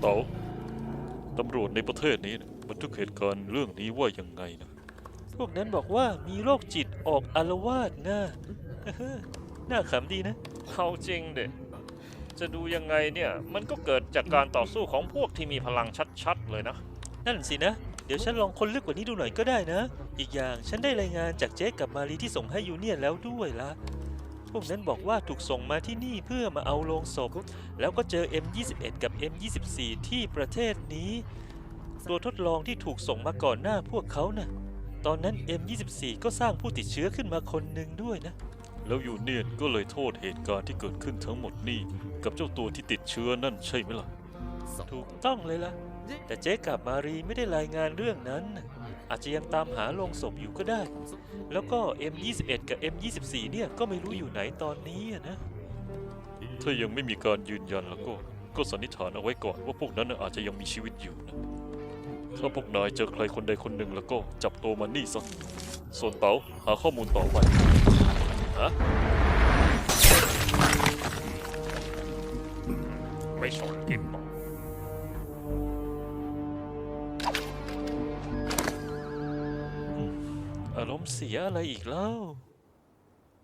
เต๋าตำรวจในประเทศนี้นะบันทึกเหตุการณ์เรื่องนี้ว่ายังไงนะ พวกนั้นบอกว่ามีโรคจิตออกอารวาสนะน่าขำดีนะ เอาจริงเด็จะดูยังไงเนี่ย มันก็เกิดจากการต่อสู้ของพวกที่มีพลังชัดๆเลยนะ นั่นสินะ เดี๋ยวฉันลองคนลึกกว่านี้ดูหน่อยก็ได้นะ อีกอย่างฉันได้รายงานจากเจ๊กับมารีที่ส่งให้ยูเนียนแล้วด้วยละ พวกนั้นบอกว่าถูกส่งมาที่นี่เพื่อมาเอาโลงศพ แล้วก็เจอ M21 กับ M24 ที่ประเทศนี้ ตัวทดลองที่ถูกส่งมาก่อนหน้าพวกเขาน่ะ ตอนนั้น M24 ก็สร้างผู้ติดเชื้อขึ้นมาคนหนึ่งด้วยนะ แล้วยูเนียนก็เลยโทษเหตุการณ์ที่เกิดขึ้นทั้งหมดนี่ กับเจ้าตัวที่ติดเชื้อนั่นใช่ไหมล่ะ ถูกต้องเลยล่ะ แต่เจ๊กับมารีไม่ได้รายงานเรื่องนั้นน่ะอาจจะยังตามหาโลงศพอยู่ก็ได้ แล้วก็ M21 กับ M24 เนี่ยก็ไม่รู้อยู่ไหนตอนนี้อะนะ ถ้ายังไม่มีการยืนยันแล้วก็ ก็สันนิษฐานเอาไว้ก่อนว่าพวกนั้นน่ะอาจจะยังมีชีวิตอยู่นะ ถ้าพวกนายเจอใครคนใดคนหนึ่งแล้วก็จับตัวมันนี่ซะ ส่วนเต๋าหาข้อมูลต่อไปฮะไม่สนกินบอ อารมณ์เสียอะไรอีกแล้ว